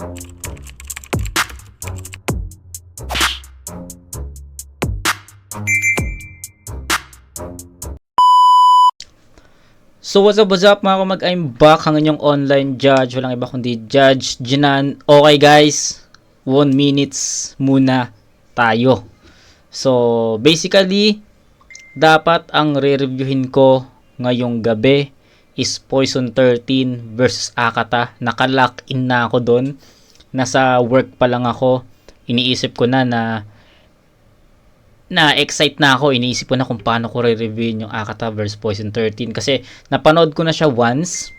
So what's up, what's up mga kamag, I'm back ang inyong online judge, walang iba kundi Judge Jinan. Okay guys, 1 minutes muna tayo. So basically, dapat ang re-reviewin ko ngayong gabi is Poison 13 versus Akata. Naka-lock in na ako doon. Nasa work pa lang ako. Iniisip ko na na na-excite na ako. Iniisip ko na kung paano ko re-reviewin yung Akata vs. Poison 13. Kasi napanood ko na siya once.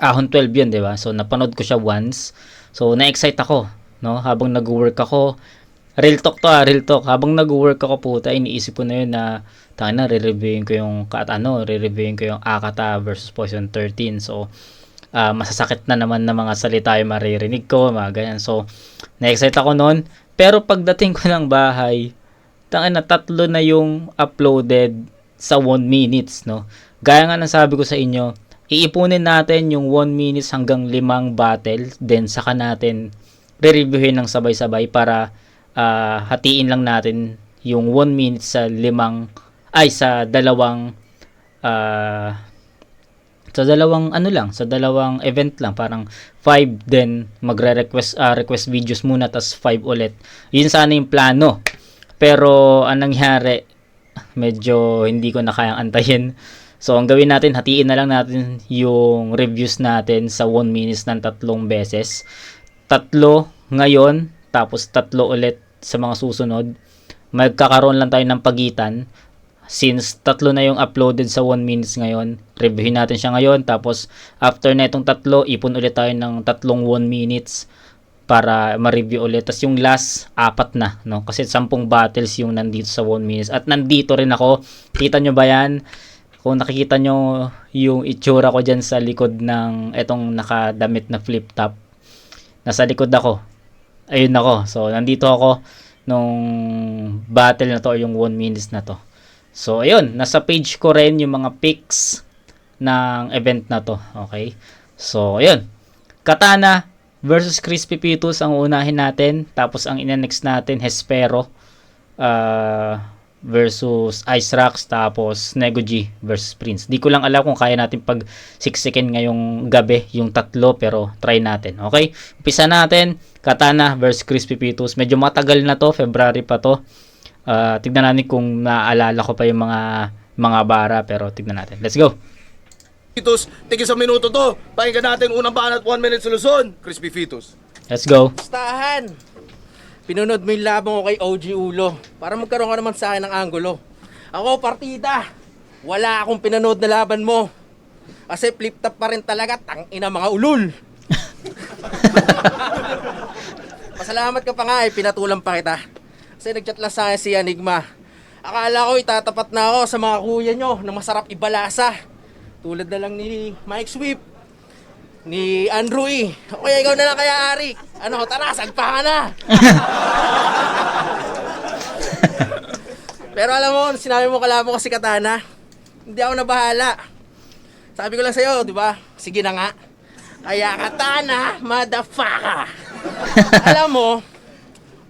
Ahon 12 yun, di ba? So, napanood ko siya once. So, na-excite ako. No? Habang nag-work ako. Real talk to ah, real talk. Habang nag-work ako puta, iniisip ko na yun na tanga re-reviewin ko yung, kat, ano, re-reviewin ko yung Akata vs. Poison 13. So, ah, masasakit na naman na mga salita yung maririnig ko, mga ganyan. So, na-excite ako noon. Pero pagdating ko ng bahay, tangin na tatlo na yung uploaded sa 1 minutes, no? Gaya nga ng sabi ko sa inyo, iipunin natin yung 1 minutes hanggang limang battle, then saka natin re-reviewin ng sabay-sabay para ah, hatiin lang natin yung 1 minute sa limang, ay sa dalawang ah, sa dalawang ano lang, sa dalawang event lang, parang 5 then magre-request ah, request videos muna tas 5 ulit. Yun sana yung plano. Pero anong nangyari, medyo hindi ko na kayang antayin. So, ang gawin natin, hatiin na lang natin yung reviews natin sa 1 minutes ng tatlong beses. Tatlo ngayon, tapos tatlo ulit sa mga susunod. Magkakaroon lang tayo ng pagitan. Since tatlo na yung uploaded sa 1 minutes ngayon, reviewin natin siya ngayon. Tapos, after na itong tatlo, ipon ulit tayo ng tatlong 1 minutes para ma-review ulit. Tapos yung last, apat na. No? Kasi 10 battles yung nandito sa 1 minutes. At nandito rin ako. Kita nyo ba yan? Kung nakikita nyo yung itsura ko dyan sa likod ng etong nakadamit na flip top. Nasa likod ako. Ayun ako. So, nandito ako nung battle na to yung 1 minutes na to. So, ayun. Nasa page ko rin yung mga pics ng event na to. Okay? So, ayun. Katana versus Crispy Pitus ang unahin natin. Tapos ang ina-next natin, Hespero uh, versus Ice Rocks. Tapos Negoji versus Prince. Di ko lang alam kung kaya natin pag siksikin ngayong gabi yung tatlo pero try natin. Okay? Umpisa natin. Katana versus Crispy Pitus. Medyo matagal na to. February pa to. Uh, tignan natin kung naaalala ko pa yung mga mga bara pero tignan natin. Let's go. Fitos, tigil sa minuto to. Pakinggan natin unang banat 1 minute sa Luzon. Crispy Fitos. Let's go. Stahan! Pinunod mo yung labang ko kay OG Ulo para magkaroon ka naman sa akin ng anggulo. Ako, partida! Wala akong pinanood na laban mo. Kasi flip top pa rin talaga, tang ina mga ulul. Pasalamat ka pa nga eh, pinatulang pa kita. Kasi nagchat lang sa akin si Enigma. Akala ko itatapat na ako sa mga kuya nyo na masarap ibalasa. Tulad na lang ni Mike Sweep, ni Andrew E. O kaya ikaw na lang kaya, Arik. Ano, tara, sagpa ka na. Pero alam mo, sinabi mo kalaban ko si Katana, hindi ako nabahala. Sabi ko lang sa'yo, di ba? Sige na nga. Kaya Katana, motherfucker. alam mo,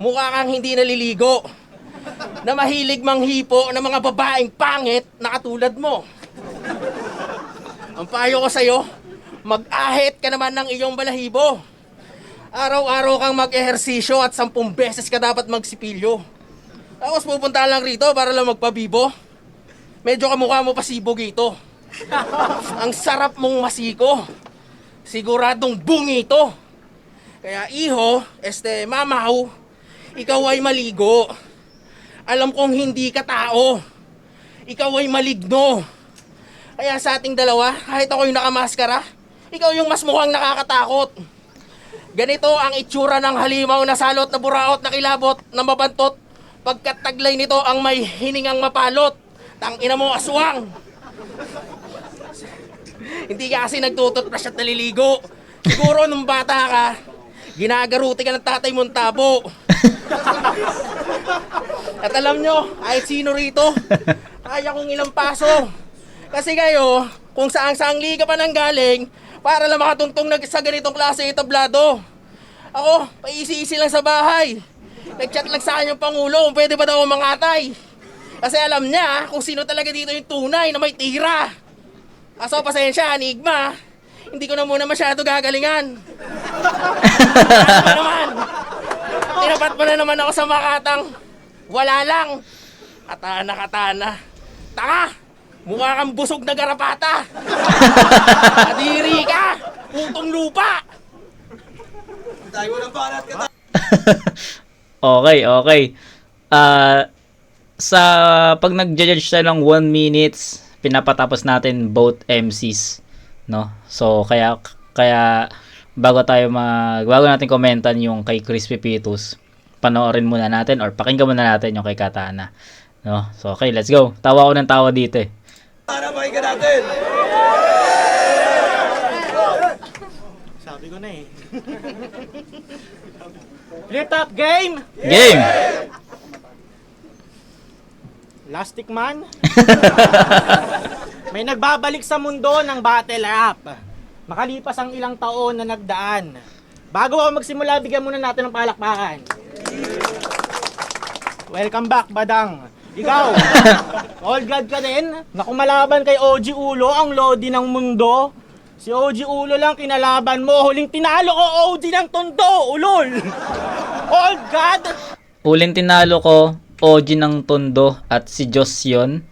mukha kang hindi naliligo na mahilig manghipo ng mga babaeng pangit na katulad mo. Ang payo ko sa'yo, mag-ahit ka naman ng iyong balahibo. Araw-araw kang mag-ehersisyo at sampung beses ka dapat magsipilyo. Tapos pupunta lang rito para lang magpabibo. Medyo kamukha mo pa si Bugito. Ang sarap mong masiko. Siguradong bungito. Kaya iho, este mamaw, ikaw ay maligo. Alam kong hindi ka tao. Ikaw ay maligno. Kaya sa ating dalawa, kahit ako yung nakamaskara, ikaw yung mas mukhang nakakatakot. Ganito ang itsura ng halimaw na salot na buraot na kilabot na mabantot pagkat taglay nito ang may hiningang mapalot. Tang ina mo aswang. Hindi ka kasi nagtututbrush at naliligo. Siguro nung bata ka, ginagaruti ka ng tatay mong tabo. At alam nyo, kahit sino rito, kaya kong ilang paso. Kasi kayo, kung saan saang liga pa nang galing, para lang makatungtong nag sa ganitong klase itablado. Ako, paisi-isi lang sa bahay. Nag-chat lang sa akin yung Pangulo kung pwede ba daw mangatay. Kasi alam niya kung sino talaga dito yung tunay na may tira. Aso, pasensya, Enigma. Hindi ko na muna masyado gagalingan. ano naman? Tinapat mo na naman ako sa makatang. Wala lang. Katana, katana. Taka! Mukha kang busog na garapata. Kadiri ka! Putong lupa! Tayo ng banat ka okay, okay. Ah, sa pag nag-judge tayo ng 1 minutes, pinapatapos natin both MCs, no? So kaya kaya bago tayo mag bago natin komentan yung kay Crispy Pitus, panoorin muna natin or pakinggan muna natin yung kay Katana. No? So okay, let's go. Tawa ko ng tawa dito eh. Para pakinggan natin. Sabi ko na eh. Flip top game! Game. Plastic Man. May nagbabalik sa mundo ng battle rap. Makalipas ang ilang taon na nagdaan. Bago ako magsimula, bigyan muna natin ng palakpakan. Welcome back, Badang. Ikaw, all glad ka din na kumalaban kay OG Ulo, ang lodi ng mundo. Si OG Ulo lang kinalaban mo, huling tinalo ko OG ng tondo, ulol. All God, Uling tinalo ko OG ng Tondo at si Jos yun.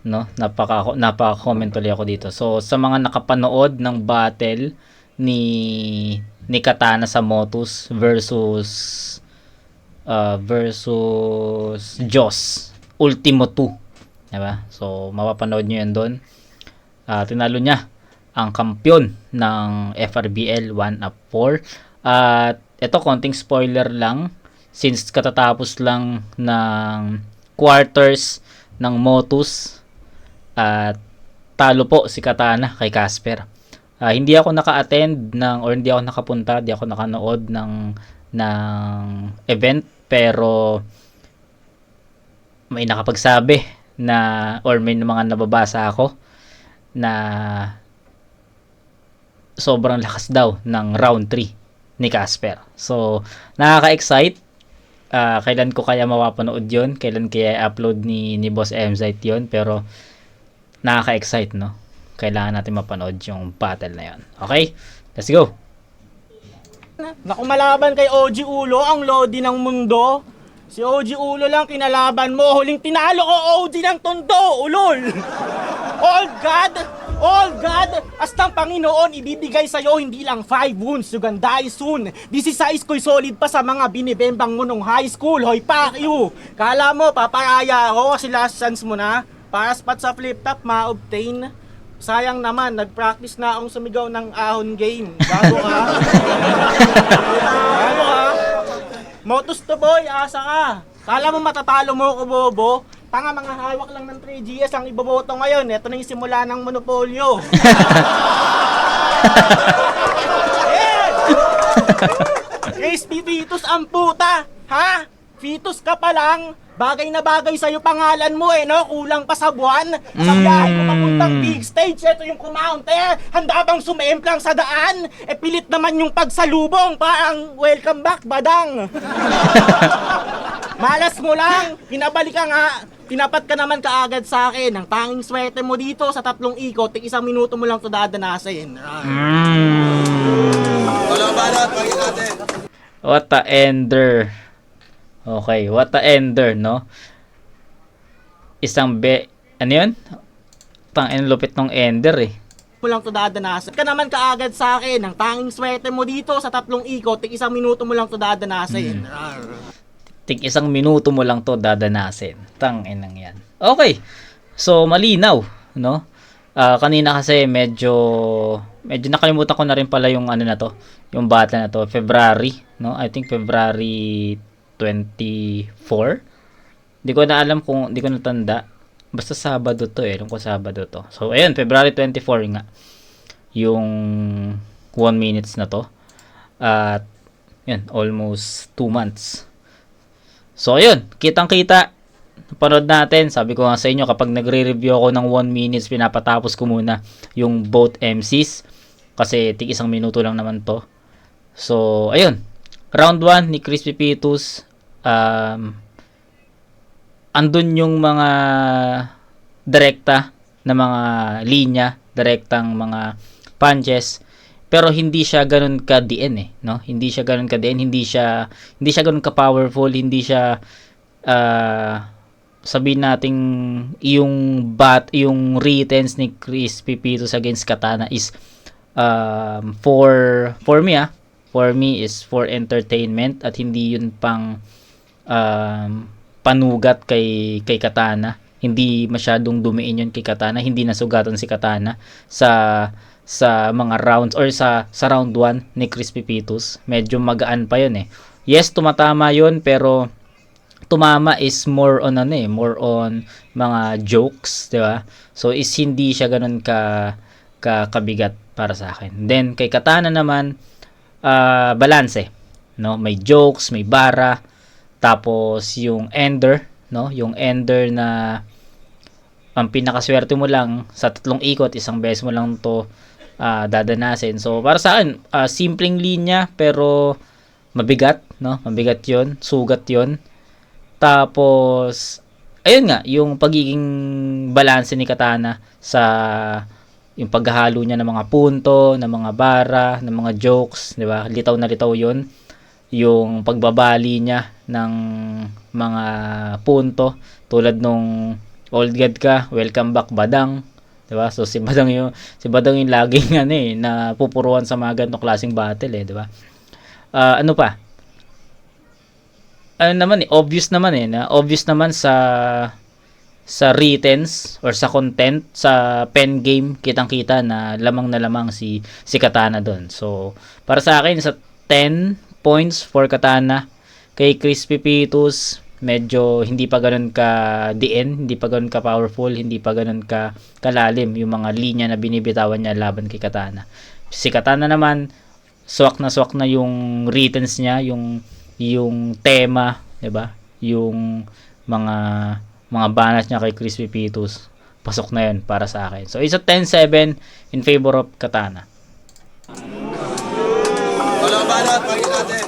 No, napaka napaka-comment ulit ako dito. So sa mga nakapanood ng battle ni ni Katana sa Motus versus uh, versus Jos Ultimo 2. Diba? So mapapanood nyo yan doon. Ah, tinalo niya ang kampyon ng FRBL 1 up 4. At ito konting spoiler lang since katatapos lang ng quarters ng Motus at talo po si Katana kay Casper. Ah, hindi ako naka-attend ng or hindi ako nakapunta, hindi ako nakanood ng ng event pero may nakapagsabi na or may mga nababasa ako na sobrang lakas daw ng round 3 ni Casper. So, nakaka-excite. Ah, kailan ko kaya mapapanood yon Kailan kaya i-upload ni, ni Boss MZ yon Pero, nakaka-excite, no? Kailangan natin mapanood yung battle na yon Okay? Let's go! na kumalaban kay OG Ulo, ang lodi ng mundo. Si OG Ulo lang kinalaban mo, huling tinalo ko OG ng tondo, ulol. All God, all God, astang Panginoon ibibigay sa'yo hindi lang 5 wounds, you can die soon. 16 ko'y solid pa sa mga binibembang mo nung high school, hoy fuck you. Kala mo, paparaya ako kasi last chance mo na, para spot sa flip top, ma-obtain. Sayang naman, nag-practice na akong sumigaw ng ahon game. Bago ka. Ano ka? Motus to boy, asa ka. Kala mo matatalo mo ko, bobo? Tanga mga hawak lang ng 3GS ang iboboto ngayon. Ito na yung simula ng monopolyo. yes! Crispy Vitus ang puta! Ha? Vitus ka pa lang? Bagay na bagay sa'yo pangalan mo eh, no? Kulang pa sa buwan. Sa biyahe mo papuntang big stage, ito yung kumounter. Handa bang sumemplang sa daan? Eh pilit naman yung pagsalubong. Parang welcome back, badang. Malas mo lang. Pinabalik ka nga. Tinapat ka naman kaagad sa akin. Ang tanging swerte mo dito sa tatlong ikot, tig isang minuto mo lang to dadanasin. Ah. Natin. What a ender. Okay, what a ender, no? Isang be... Ano yun? Tang lupit ng ender eh. mo lang to dadanasin. Ka naman kaagad sa akin. Ang tanging swerte mo dito sa tatlong ikot, tig isang minuto mo lang to dadanasin. Ah. Tik isang minuto mo lang to dadanasin. Tang inang yan. Okay. So, malinaw, no? Ah, kanina kasi medyo medyo nakalimutan ko na rin pala yung ano na to, yung battle na to, February, no? I think February 24. Hindi ko na alam kung hindi ko natanda. Basta Sabado to eh, alam ko Sabado to. So, ayun, February 24 nga. Yung 1 minutes na to. At yun, almost 2 months. So, ayun, kitang-kita. Panood natin. Sabi ko nga sa inyo, kapag nagre-review ako ng 1 minutes, pinapatapos ko muna yung both MCs. Kasi tig isang minuto lang naman to. So, ayun. Round 1 ni Crispy Pitus, um, andun yung mga direkta na mga linya, direktang mga punches, pero hindi siya ganun ka DN eh, no? Hindi siya ganun ka DN, hindi siya hindi siya ganun ka powerful, hindi siya ah sabihin nating yung bat yung returns ni Crispy Pitus against Katana is um, for for me ah for me is for entertainment at hindi yun pang um, panugat kay kay Katana hindi masyadong dumiin yun kay Katana hindi nasugatan si Katana sa sa mga rounds or sa sa round 1 ni Crispy Pitus medyo magaan pa yun eh yes tumatama yun pero tumama is more on ano eh, more on mga jokes, 'di ba? So is hindi siya ganun ka, ka kabigat para sa akin. Then kay Katana naman ah balance, no? May jokes, may bara, tapos yung ender, no? Yung ender na ang pinakaswerte mo lang sa tatlong ikot, isang beses mo lang to ah, dadanasin. So para sa akin, ah, simpleng linya pero mabigat, no? Mabigat 'yon, sugat 'yon. Tapos, ayun nga, yung pagiging balanse ni Katana sa yung paghahalo niya ng mga punto, ng mga bara, ng mga jokes, di ba? Litaw na litaw yun. Yung pagbabali niya ng mga punto, tulad nung Old God ka, welcome back Badang. Di ba? So si Badang yung si Badang yung laging ano eh, na pupuruan sa mga ganitong klaseng battle eh, di ba? Ah, ano pa? ano naman eh, obvious naman eh, na obvious naman sa sa writtens or sa content sa pen game kitang-kita na lamang na lamang si si Katana doon. So, para sa akin sa 10 points for Katana kay Crispy Pitus medyo hindi pa ganoon ka DN, hindi pa ganoon ka powerful, hindi pa ganoon ka kalalim yung mga linya na binibitawan niya laban kay Katana. Si Katana naman swak na swak na yung writtens niya, yung yung tema, 'di ba? Yung mga mga banat niya kay Crispy Pitus. Pasok na 'yon para sa akin. So it's a 10-7 in favor of Katana. Wala ang banat, pakinggan natin.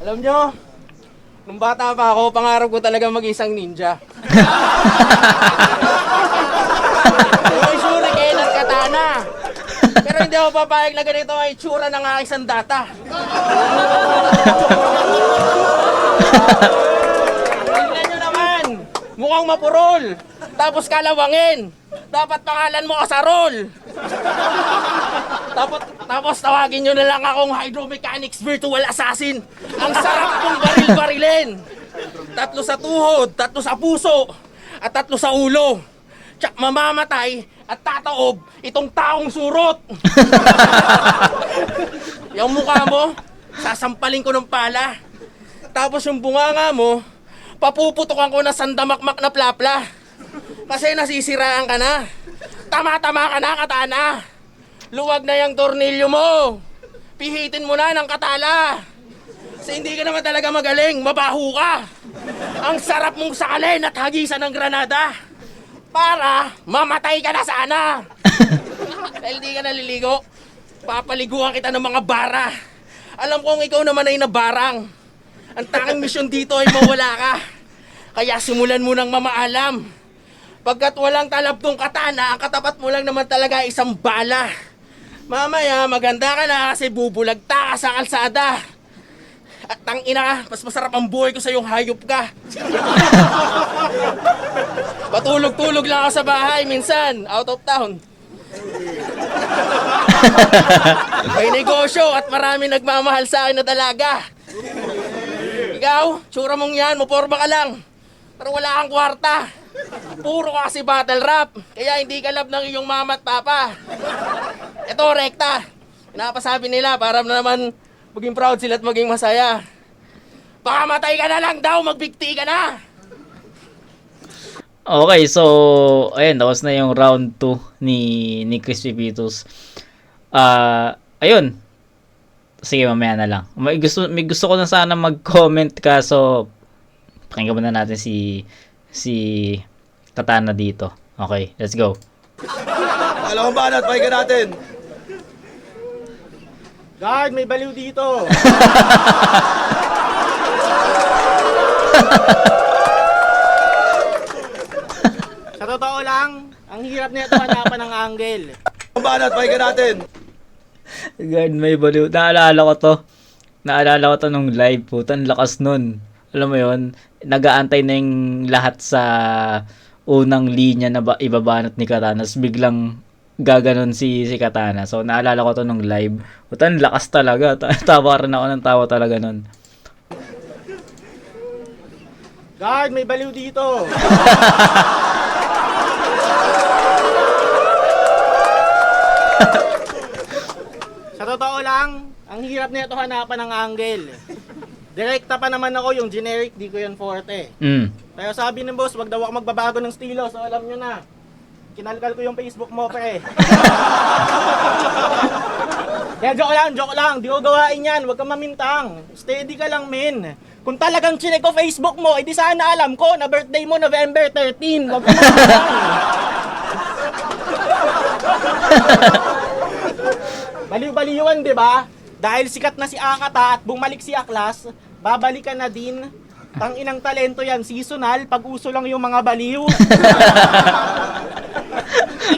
Alam nyo, nung bata pa ako, pangarap ko talaga mag-isang ninja. Yung kayo ng katana. Pero hindi ako papayag na ganito ang itsura ng aking sandata. Mukhang mapurol. Tapos kalawangin. Dapat pangalan mo kasarol. Tapos, tapos tawagin nyo na lang akong Hydromechanics Virtual Assassin. Ang sarap kong baril-barilin. Tatlo sa tuhod, tatlo sa puso, at tatlo sa ulo. Tsak mamamatay at tataob itong taong surot. yung mukha mo, sasampalin ko ng pala. Tapos yung bunganga mo, papuputukan ko na sandamakmak na plapla. Kasi nasisiraan ka na. Tama-tama ka na, katana. Luwag na yung tornilyo mo. Pihitin mo na ng katala. Kasi hindi ka naman talaga magaling, mabaho ka. Ang sarap mong sakalin at hagisan ng granada. Para mamatay ka na sana. Dahil di ka naliligo, papaliguan kita ng mga bara. Alam kong ikaw naman ay nabarang. Ang tanging misyon dito ay mawala ka. Kaya simulan mo ng mamaalam. Pagkat walang talab tong katana, ang katapat mo lang naman talaga ay isang bala. Mamaya, maganda ka na kasi bubulagta ka sa kalsada. At tang ina, mas masarap ang buhay ko sa yung hayop ka. Patulog-tulog lang ako sa bahay minsan, out of town. May negosyo at marami nagmamahal sa akin na dalaga. Ikaw, tsura mong yan, maporma ka lang. Pero wala kang kwarta. Puro ka kasi battle rap. Kaya hindi ka love ng iyong mama at papa. Ito, rekta. Pinapasabi nila para naman maging proud sila at maging masaya. Baka matay ka na lang daw, magbigti ka na. Okay, so ayun, tapos na yung round 2 ni ni Crispy Pitus. Ah, ayun. Sige, mamaya na lang. May gusto may gusto ko na sana mag-comment kaso pakinggan muna natin si si Katana dito. Okay, let's go. Wala ang banat, pakinggan natin. Guard, may baliw dito. Sa totoo lang, ang hirap nito hanapan ng angle. Ang banat, pakinggan natin. God, may baliw. Naalala ko to. Naalala ko to nung live po. Ang lakas nun. Alam mo yon nagaantay na yung lahat sa unang linya na ba, ibabanat ni Katana. Tapos biglang gaganon si, si Katana. So, naalala ko to nung live. Puta, ang lakas talaga. Ta- Tawa rin ako ng tawa talaga nun. Guard, may baliw dito. Sa totoo lang, ang hirap nito hanapan ng angle. Direkta pa naman ako yung generic, di ko yun forte. Mm. Kaya sabi ng boss, wag daw ako magbabago ng estilo. So alam nyo na, kinalkal ko yung Facebook mo, pre. Kaya joke lang, joke lang. Di ko gawain yan. Huwag kang mamintang. Steady ka lang, men. Kung talagang chinek ko Facebook mo, edi sana alam ko na birthday mo November 13. Huwag kang mamintang. Baliw-baliwan, di ba? Dahil sikat na si Akata at bumalik si Aklas, babalikan na din. Tang inang talento yan, seasonal, pag uso lang yung mga baliw.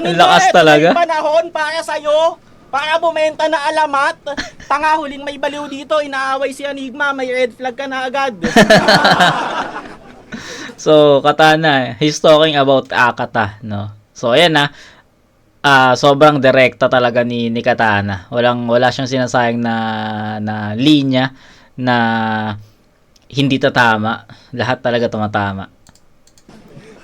Ang lakas talaga. panahon para sa'yo, para bumenta na alamat. Tanga huling may baliw dito, inaaway si Enigma, may red flag ka na agad. So, Katana, he's talking about Akata, no? So, ayan na. Ah, sobrang direkta talaga ni, ni Katana. Walang wala siyang sinasayang na na linya na hindi tatama. Lahat talaga tumatama.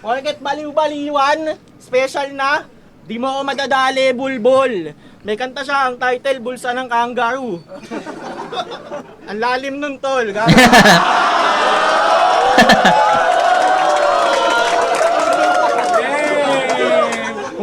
Porket baliw-baliwan, special na, di mo ako madadali, bulbul. May kanta siya, ang title, Bulsa ng Kangaroo. ang lalim nun, tol.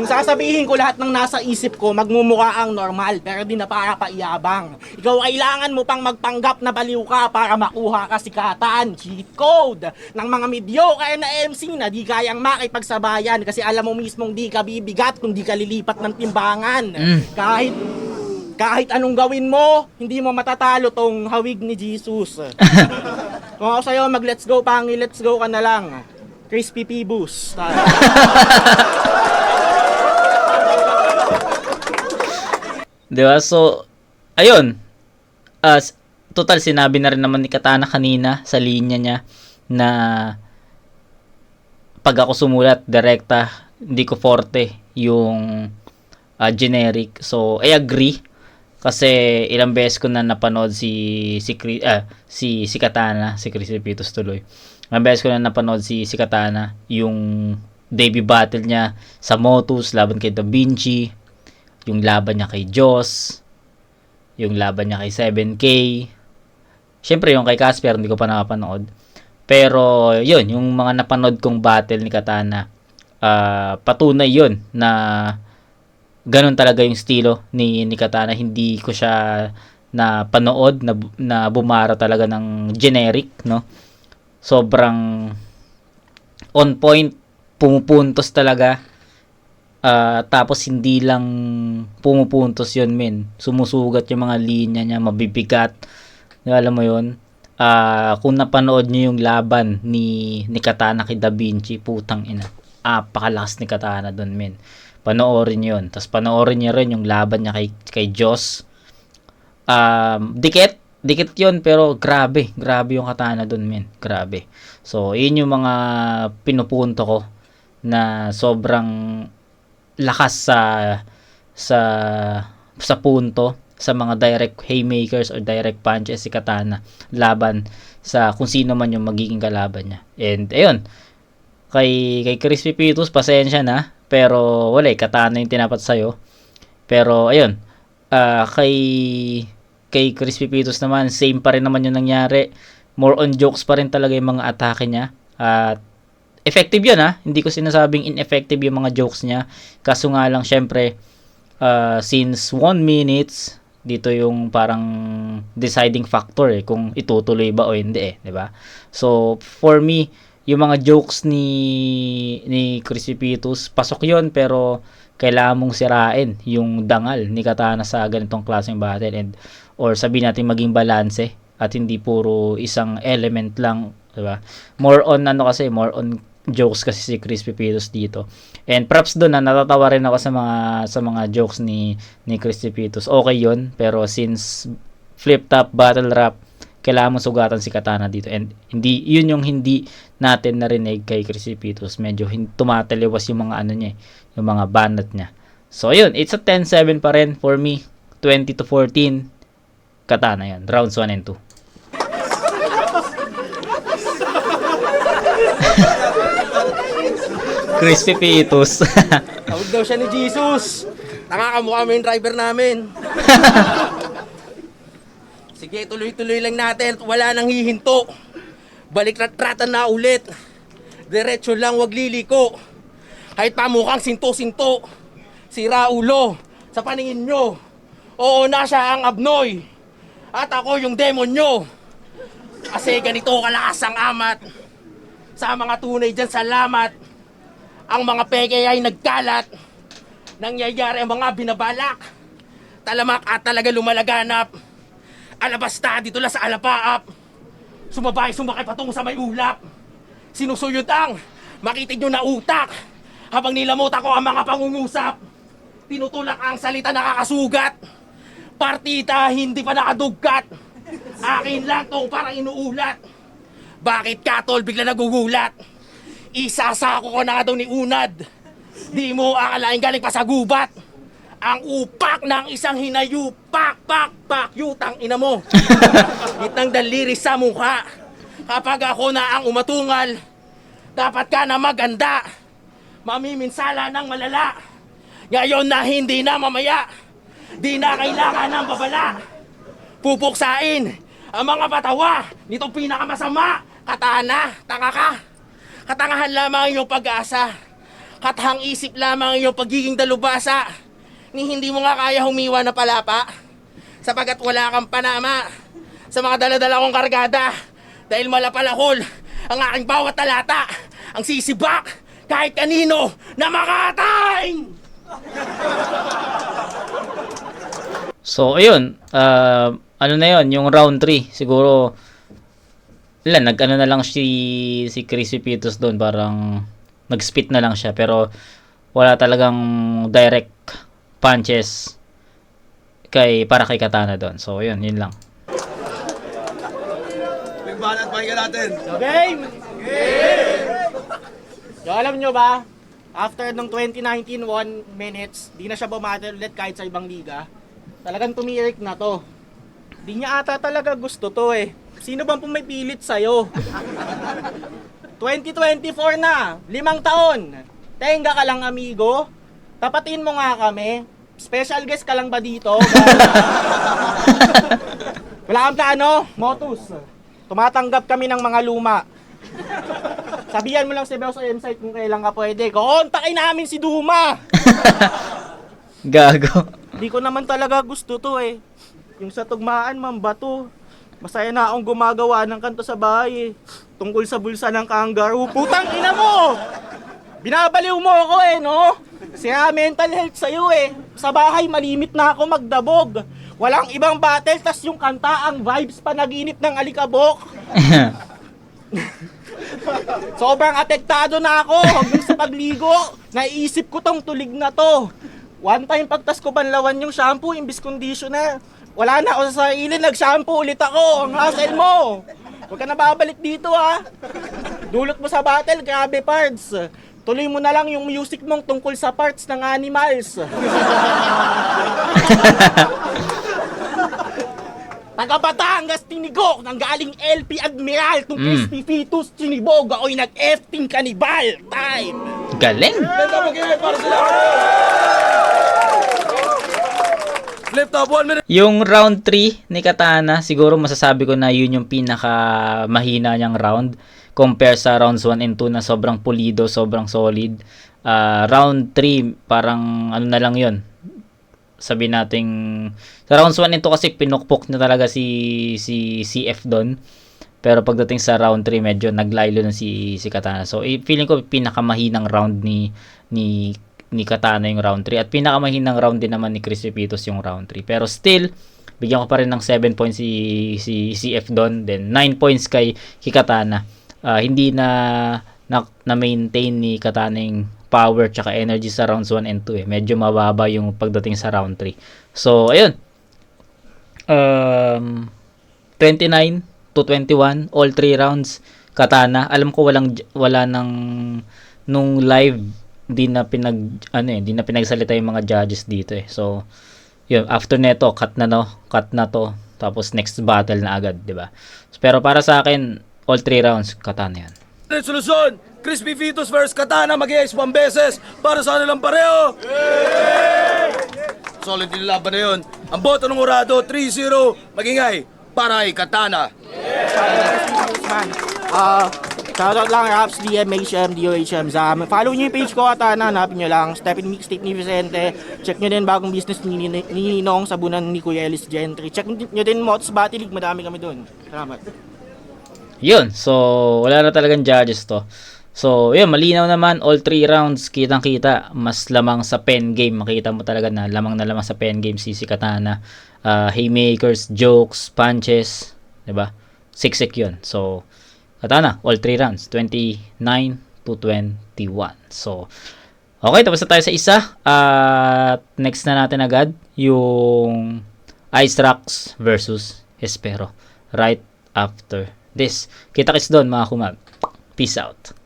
Kung sasabihin ko lahat ng nasa isip ko, magmumukha ang normal, pero di na para paiyabang. Ikaw kailangan mo pang magpanggap na baliw ka para makuha ka sikatan. Cheat code ng mga mediocre na MC na di kayang makipagsabayan kasi alam mo mismong di ka bibigat kung di ka lilipat ng timbangan. Mm. Kahit kahit anong gawin mo, hindi mo matatalo tong hawig ni Jesus. Kung ako sa'yo, mag let's go pangi, let's go ka na lang. Crispy Pibus. Di ba? So, ayun. As total sinabi na rin naman ni Katana kanina sa linya niya na pag ako sumulat direkta, hindi ko forte yung ah, generic. So, I agree kasi ilang beses ko na napanood si si ah, si si Katana, si Chris Pitos tuloy. Ilang beses ko na napanood si si Katana yung debut battle niya sa Motus laban kay Da Vinci yung laban niya kay Joss, yung laban niya kay 7K. Siyempre, yung kay Casper, hindi ko pa nakapanood. Pero, yun, yung mga napanood kong battle ni Katana, ah, patunay yun na ganun talaga yung estilo ni, ni Katana. Hindi ko siya na panood, na, na bumara talaga ng generic, no? Sobrang on point, pumupuntos talaga Ah, tapos hindi lang pumupuntos yun, men. Sumusugat yung mga linya niya, mabibigat. Alam mo yun? Ah, kung napanood niyo yung laban ni ni Katana kay Da Vinci, putang ina. Apakalakas ni Katana doon, men. Panoorin yun. Tapos panoorin niyo rin yung laban niya kay kay Joss. Um, dikit, dikit yun pero grabe, grabe yung Katana doon, men. Grabe. So, yun yung mga pinupunto ko na sobrang lakas sa sa sa punto sa mga direct haymakers or direct punches si Katana laban sa kung sino man yung magiging kalaban niya. And ayun, kay kay Crispy Pitus pasensya na pero wala eh, Katana yung tinapat sa'yo. Pero ayun, ah, kay kay Crispy Pitus naman same pa rin naman yung nangyari. More on jokes pa rin talaga yung mga atake niya. At effective yun ha. Hindi ko sinasabing ineffective yung mga jokes niya. Kaso nga lang syempre uh, since 1 minutes dito yung parang deciding factor eh kung itutuloy ba o hindi eh, 'di ba? So for me, yung mga jokes ni ni Crispy Pitus, pasok 'yon pero kailangan mong sirain yung dangal ni Katana sa ganitong klaseng battle and or sabihin natin maging balanse at hindi puro isang element lang, 'di ba? More on ano kasi, more on jokes kasi si Crispy Pitos dito. And props doon na natatawa rin ako sa mga sa mga jokes ni ni Crispy Pitos. Okay 'yun, pero since flip top battle rap kailangan mo sugatan si Katana dito. And hindi yun yung hindi natin narinig kay Crispy Pitos medyo tumataliwas yung mga ano niya eh, yung mga banat niya. So yun it's a 10-7 pa rin for me. 20 to 14 Katana yan. Rounds 1 and 2 Crispy Pitos Tawag daw siya ni Jesus. Tanga ka mukha mo yung driver namin. Sige, tuloy-tuloy lang natin. at Wala nang hihinto. Balik ratratan na ulit. Diretso lang, wag liliko. Kahit pa mukhang sinto-sinto. Sira ulo. Sa paningin nyo. Oo na siya ang abnoy. At ako yung demon nyo. Kasi ganito kalakas ang amat. Sa mga tunay dyan, salamat. Ang mga peke ay nagkalat. Nangyayari ang mga binabalak. Talamak at talaga lumalaganap. Alabasta dito lang sa alapaap. Sumabay, sumakay patungo sa may ulap. Sinusuyod ang makitid nyo na utak. Habang nilamot ako ang mga pangungusap. Tinutulak ang salita nakakasugat. Partita hindi pa nakadugkat. Akin lang to para inuulat. Bakit katol bigla nagugulat? Isasako ko na nga daw ni Unad. Di mo akalain galing pa sa gubat. Ang upak ng isang hinayu, pak, pak, pak, yutang ina mo. Gitnang daliri sa mukha. Kapag ako na ang umatungal, dapat ka na maganda. Mamiminsala ng malala. Ngayon na hindi na mamaya, di na kailangan ng babala. Pupuksain ang mga batawa nitong pinakamasama. Katana, tanga ka. Katangahan lamang ang iyong pag-asa. Katahang isip lamang ang iyong pagiging dalubasa. Ni hindi mo nga kaya humiwa na palapa. Sapagat wala kang panama sa mga daladala kong kargada. Dahil malapalahol ang aking bawat talata. Ang sisibak kahit kanino na makataing! So, ayun. ah, ano na yon yung round 3. Siguro, ilan, nag-ano na lang si, si Crispy Pitos doon. Parang, nag-spit na lang siya. Pero, wala talagang direct punches kay para kay Katana doon. So, yun, yun lang. Yung banat, pakinggan natin. So game! So alam nyo ba, after nung 2019 1 minutes, di na siya bumatter ulit kahit sa ibang liga. Talagang tumirik na to. Di niya ata talaga gusto to eh. Sino bang pumipilit sa'yo? 2024 na, limang taon. Tenga ka lang amigo. Tapatin mo nga kami. Special guest ka lang ba dito? Wala kang plano, Motus. Tumatanggap kami ng mga luma. Sabihan mo lang si Beo sa M-site kung kailan ka pwede. Kontakin namin si Duma! Gago. Di ko naman talaga gusto to eh. Yung sa tugmaan, mambato. Masaya na akong gumagawa ng kanto sa bahay eh. Tungkol sa bulsa ng kangaroo. Putang ina mo! Binabaliw mo ako eh, no? Siya mental health sa'yo eh. Sa bahay, malimit na ako magdabog. Walang ibang battle, tas yung kanta, ang vibes pa naginip ng alikabok. Sobrang atektado na ako hanggang sa pagligo. Naisip ko tong tulig na to. One time pagtas ko banlawan yung shampoo, imbis conditioner. Wala na ako sa sarili, nag-shampoo ulit ako. Ang hassle mo. Huwag ka na babalik dito ha. Dulot mo sa battle, grabe parts. Tuloy mo na lang yung music mong tungkol sa parts ng animals. Taga Batangas, Tinigok, nang galing LP Admiral, tong Mm. crispy fetus, Tinibog, ako'y nag-F-ting kanibal. Time! Galing. Ganda mo para sila. Flip top, one minute. Yung round 3 ni Katana, siguro masasabi ko na yun yung pinaka mahina niyang round compare sa rounds 1 and 2 na sobrang pulido, sobrang solid. Ah, round 3 parang ano na lang yun. Sabi nating sa rounds 1 and 2 kasi pinukpok na talaga si si CF doon. Pero pagdating sa round 3 medyo naglaylo na si si Katana. So eh, feeling ko pinakamahinang round ni ni ni Katana yung round 3 at pinakamahinang round din naman ni Crispy Pitos yung round 3. Pero still, bigyan ko pa rin ng 7 points si, si CF Don, then 9 points kay, kay Katana. Ah, hindi na, na na-maintain ni Katana yung power tsaka energy sa rounds 1 and 2 eh. Medyo mababa yung pagdating sa round 3. So, ayun. Um, 29 to 21, all 3 rounds. Katana, alam ko walang wala nang nung live di na pinag ano eh, di na pinagsalita yung mga judges dito eh. So, yun, after neto, cut na no, cut na to. Tapos next battle na agad, 'di ba? Pero para sa akin, all 3 rounds katana yan. Minutes Luzon, Crispy Fitos versus Katana, mag ice one beses para sa nilang pareho! Solid yung laban na yun. Ang boto ng Urado, 3-0, magingay, para kay Katana. Man. Ah, shoutout lang Raps, DM, HM, DOHM, Zam. Follow nyo yung page ko at ano, hanapin nyo lang. Step in Mixtape ni Vicente. Check nyo din bagong business ni, ni, ni Ninong sa bunan ni Kuya Ellis Gentry. Check nyo din Mots Battle League, madami kami dun. Salamat. Yun, so wala na talagang judges to. So, yun, malinaw naman, all three rounds, kitang-kita, mas lamang sa pen game. Makita mo talaga na lamang na lamang sa pen game si si Katana. Uh, haymakers, jokes, punches, 'di ba? Siksik yun. So, Katana, all three rounds, 29 to 21. So, okay, tapos na tayo sa isa. At next na natin agad, yung Ice Rocks versus Espero. Right after this. Kita kits doon mga kumag. Peace out.